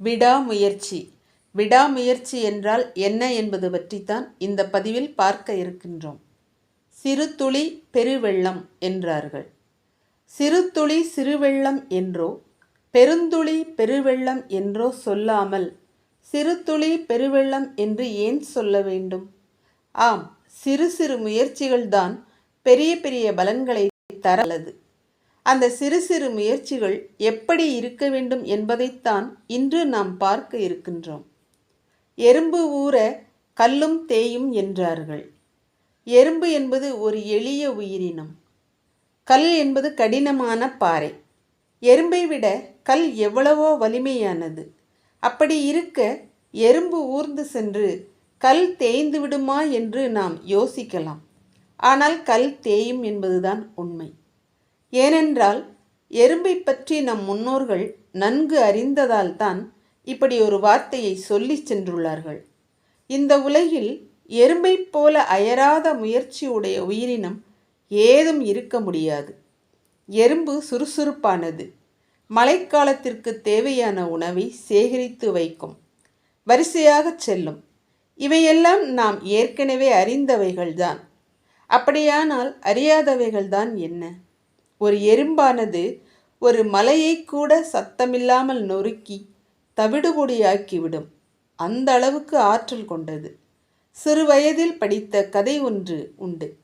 விடாமுயற்சி. விடாமுயற்சி என்றால் என்ன என்பது பற்றித்தான் இந்த பதிவில் பார்க்க இருக்கின்றோம். சிறு துளி பெருவெள்ளம் என்றார்கள். சிறு துளி சிறுவெள்ளம் என்றோ பெருந்துளி பெருவெள்ளம் என்றோ சொல்லாமல் சிறு துளி பெருவெள்ளம் என்று ஏன் சொல்ல வேண்டும்? ஆம் சிறு சிறு முயற்சிகள்தான் பெரிய பெரிய பலன்களை தரலது அந்த சிறு சிறு முயற்சிகள் எப்படி இருக்க வேண்டும் என்பதைத்தான் இன்று நாம் பார்க்க இருக்கின்றோம். எறும்பு ஊற கல்லும் தேயும் என்றார்கள். எறும்பு என்பது ஒரு எளிய உயிரினம். கல் என்பது கடினமான பாறை. எறும்பை விட கல் எவ்வளவோ வலிமையானது. அப்படி இருக்க எறும்பு ஊர்ந்து சென்று கல் தேய்ந்து விடுமா என்று நாம் யோசிக்கலாம். ஆனால் கல் தேயும் என்பதுதான் உண்மை. ஏனென்றால் எறும்பை பற்றி நம் முன்னோர்கள் நன்கு அறிந்ததால் தான் இப்படி ஒரு வார்த்தையை சொல்லி சென்றுள்ளார்கள். இந்த உலகில் எறும்பைப் போல அயராத முயற்சியுடைய உயிரினம் ஏதும் இருக்க முடியாது. எறும்பு சுறுசுறுப்பானது. மழைக்காலத்திற்கு தேவையான உணவை சேகரித்து வைக்கும். வரிசையாகச் செல்லும். இவையெல்லாம் நாம் ஏற்கனவே அறிந்தவைகள்தான். அப்படியானால் அறியாதவைகள்தான் என்ன? ஒரு எறும்பானது ஒரு மலையை கூட சத்தமில்லாமல் நொறுக்கி தவிடுபொடியாக்கிவிடும். அந்த அளவுக்கு ஆற்றல் கொண்டது. சிறு வயதில் படித்த கதை ஒன்று உண்டு.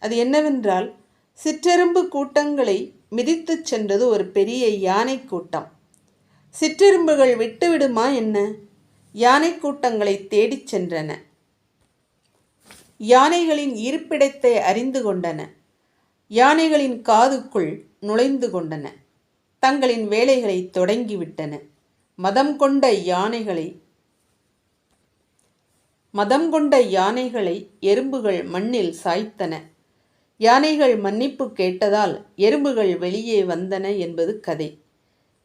அது என்னவென்றால் சிற்றெரும்பு கூட்டங்களை மிதித்துச் சென்றது ஒரு பெரிய யானை கூட்டம். சிற்றெரும்புகள் விட்டுவிடுமா என்ன? யானை கூட்டங்களை தேடிச் சென்றன. யானைகளின் இருப்பிடத்தை அறிந்து கொண்டன. யானைகளின் காதுக்குள் நுழைந்து கொண்டன. தங்களின் வேலைகளை தொடங்கிவிட்டன. மதம் கொண்ட யானைகளை மதம் கொண்ட யானைகளை எறும்புகள் மண்ணில் சாய்த்தன. யானைகள் மன்னிப்பு கேட்டதால் எறும்புகள் வெளியே வந்தன என்பது கதை.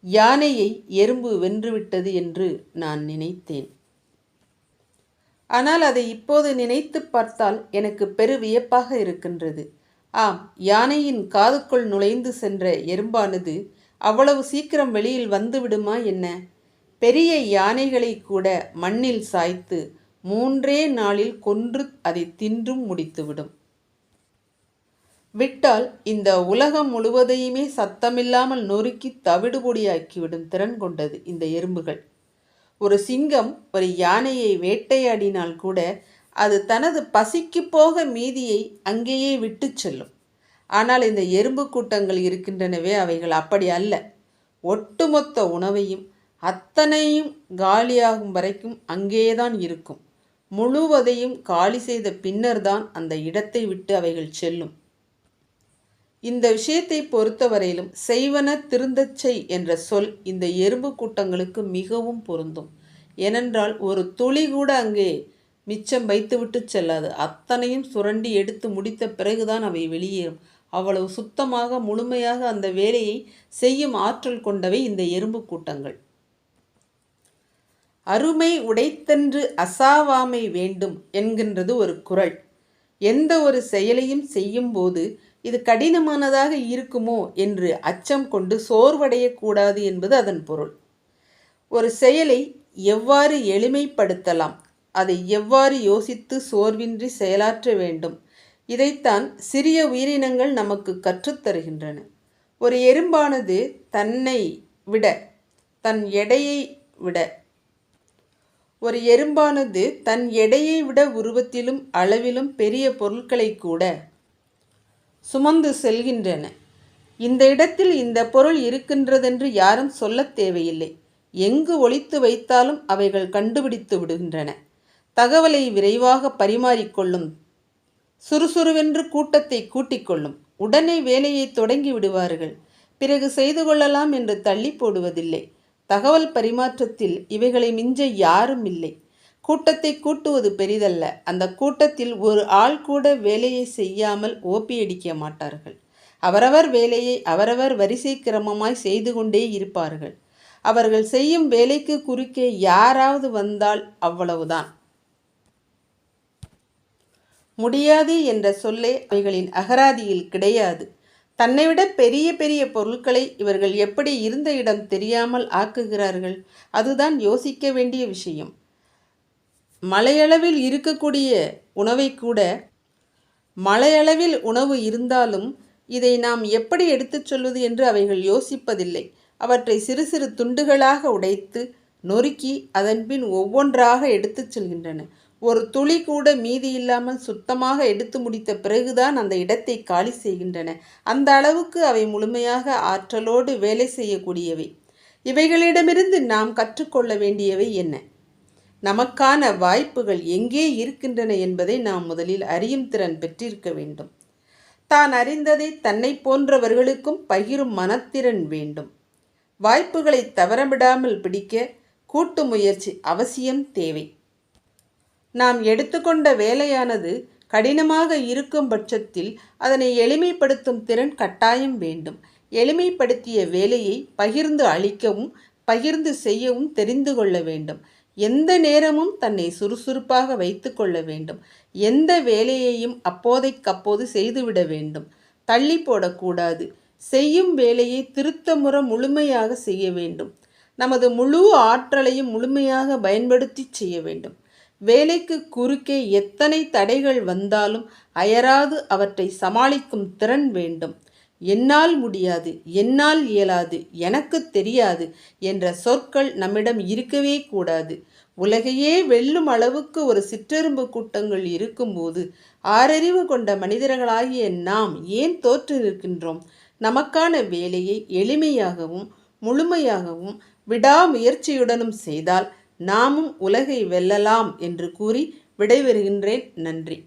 யானையை எறும்பு வென்றுவிட்டது என்று நான் நினைத்தேன். ஆனால் அதை இப்போது நினைத்து பார்த்தால் எனக்கு பெரு வியப்பாக இருக்கின்றது. ஆம் யானையின் காதுக்குள் நுழைந்து சென்ற எறும்பானது அவ்வளவு சீக்கிரம் வெளியில் வந்துவிடுமா என்ன? பெரிய யானைகளை கூட மண்ணில் சாய்த்து மூன்றே நாளில் கொன்று அதை தின்றும் முடித்துவிடும் விட்டால் இந்த உலகம் முழுவதையுமே சத்தமில்லாமல் நொறுக்கி தவிடுபொடியாக்கிவிடும் திறன் கொண்டது இந்த எறும்புகள். ஒரு சிங்கம் ஒரு யானையை வேட்டையாடினால் கூட அது தனது பசிக்கு போக மீதியை அங்கேயே விட்டு செல்லும். ஆனால் இந்த எறும்பு கூட்டங்கள் இருக்கின்றனவே அவைகள் அப்படி அல்ல. ஒட்டுமொத்த உணவையும் அத்தனையும் காலியாகும் வரைக்கும் அங்கேதான் இருக்கும். முழுவதையும் காலி செய்த பின்னர்தான் அந்த இடத்தை விட்டு அவைகள் செல்லும். இந்த விஷயத்தை பொறுத்தவரையிலும் செய்வன திருந்தச்சை செய் என்ற சொல் இந்த எறும்பு கூட்டங்களுக்கு மிகவும் பொருந்தும். ஏனென்றால் ஒரு துளி கூட அங்கே மிச்சம் வைத்துவிட்டு செல்லாது. அத்தனையும் சுரண்டி எடுத்து முடித்த பிறகுதான் அவை வெளியேறும். அவ்வளவு சுத்தமாக முழுமையாக அந்த வேலையை செய்யும் ஆற்றல் கொண்டவை இந்த எறும்பு கூட்டங்கள். அருமை உடைத்தென்று அசாவாமை வேண்டும் என்கின்றது ஒரு குரல். எந்த ஒரு செயலையும் செய்யும்போது இது கடினமானதாக இருக்குமோ என்று அச்சம் கொண்டு சோர்வடையக்கூடாது என்பது அதன் பொருள். ஒரு செயலை எவ்வாறு எளிமைப்படுத்தலாம்? அதை எவ்வாறு யோசித்து சோர்வின்றி செயலாற்ற வேண்டும்? இதைத்தான் சிறிய உயிரினங்கள் நமக்கு கற்றுத்தருகின்றன. ஒரு எறும்பானது தன்னை விட தன் எடையை விட. ஒரு எறும்பானது தன் எடையை விட உருவத்திலும் அளவிலும் பெரிய பொருட்களை கூட சுமந்து செல்கின்றன. இந்த இடத்தில் இந்த பொருள் இருக்கின்றதென்று யாரும் சொல்லத் தேவையில்லை. எங்கு ஒழித்து வைத்தாலும் அவைகள் கண்டுபிடித்து விடுகின்றன. தகவலை விரைவாக பரிமாறிக்கொள்ளும். சுறுசுறுவென்று கூட்டத்தை கூட்டிக்கொள்ளும். உடனே வேலையை தொடங்கி விடுவார்கள். பிறகு செய்து கொள்ளலாம் என்று தள்ளி போடுவதில்லை. தகவல் பரிமாற்றத்தில் இவைகளை மிஞ்ச யாரும் இல்லை. கூட்டத்தை கூட்டுவது பெரிதல்ல. அந்த கூட்டத்தில் ஒரு ஆள் கூட வேலையை செய்யாமல் ஓப்பியடிக்க மாட்டார்கள். அவரவர் வேலையை அவரவர் வரிசை கிரமமாய் செய்து கொண்டே இருப்பார்கள். அவர்கள் செய்யும் வேலைக்கு குறுக்கே யாராவது வந்தால் அவ்வளவுதான். முடியாது என்ற சொல்லே அவைகளின் அகராதியில் கிடையாது. தன்னைவிட பெரிய பெரிய பொருட்களை இவர்கள் எப்படி இருந்த இடம் தெரியாமல் ஆக்குகிறார்கள் அதுதான் யோசிக்க வேண்டிய விஷயம். மலையளவில் இருக்கக்கூடிய உணவை கூட மலையளவில் உணவு இருந்தாலும் இதை நாம் எப்படி எடுத்துச் சொல்வது என்று அவைகள் யோசிப்பதில்லை. அவற்றை சிறு சிறு துண்டுகளாக உடைத்து நொறுக்கி அதன்பின் ஒவ்வொன்றாக எடுத்துச் செல்கின்றன. ஒரு துளி கூட மீதி இல்லாமல் சுத்தமாக எடுத்து முடித்த பிறகுதான் அந்த இடத்தை காலி செய்கின்றன. அந்த அளவுக்கு அவை முழுமையாக ஆற்றலோடு வேலை செய்யக்கூடியவை. இவைகளிடமிருந்து நாம் கற்றுக்கொள்ள வேண்டியவை என்ன? நமக்கான வாய்ப்புகள் எங்கே இருக்கின்றன என்பதை நாம் முதலில் அறியும் திறன் பெற்றிருக்க வேண்டும். தான் அறிந்ததை தன்னை போன்றவர்களுக்கும் பகிரும் மனத்திறன் வேண்டும். வாய்ப்புகளை தவறவிடாமல் பிடிக்க கூட்டு முயற்சி அவசியம் தேவை. நாம் எடுத்துக்கொண்ட வேலையானது கடினமாக இருக்கும் பட்சத்தில் அதனை எளிமைப்படுத்தும் திறன் கட்டாயம் வேண்டும். எளிமைப்படுத்திய வேலையை பகிர்ந்து அளிக்கவும் பகிர்ந்து செய்யவும் தெரிந்து கொள்ள வேண்டும். எந்த நேரமும் தன்னை சுறுசுறுப்பாக வைத்து கொள்ள வேண்டும். எந்த வேலையையும் அப்போதைக்கப்போது செய்துவிட வேண்டும். தள்ளி போடக்கூடாது. செய்யும் வேலையை திருத்தமுற முழுமையாக செய்ய வேண்டும். நமது முழு ஆற்றலையும் முழுமையாக பயன்படுத்தி செய்ய வேண்டும். வேலைக்கு குறுக்கே எத்தனை தடைகள் வந்தாலும் அயராது அவற்றை சமாளிக்கும் திறன் வேண்டும். என்னால் முடியாது என்னால் இயலாது எனக்கு தெரியாது என்ற சொற்கள் நம்மிடம் இருக்கவே கூடாது. உலகையே வெல்லும் அளவுக்கு ஒரு சிற்றெரும்பு கூட்டங்கள் இருக்கும்போது ஆறறிவு கொண்ட மனிதர்களாகிய நாம் ஏன் தோற்று நிற்கின்றோம்? நமக்கான வேலையை எளிமையாகவும் முழுமையாகவும் விடாமுயற்சியுடனும் செய்தால் நாமும் உலகை வெல்லலாம் என்று கூறி விடைபெறுகின்றேன். நன்றி.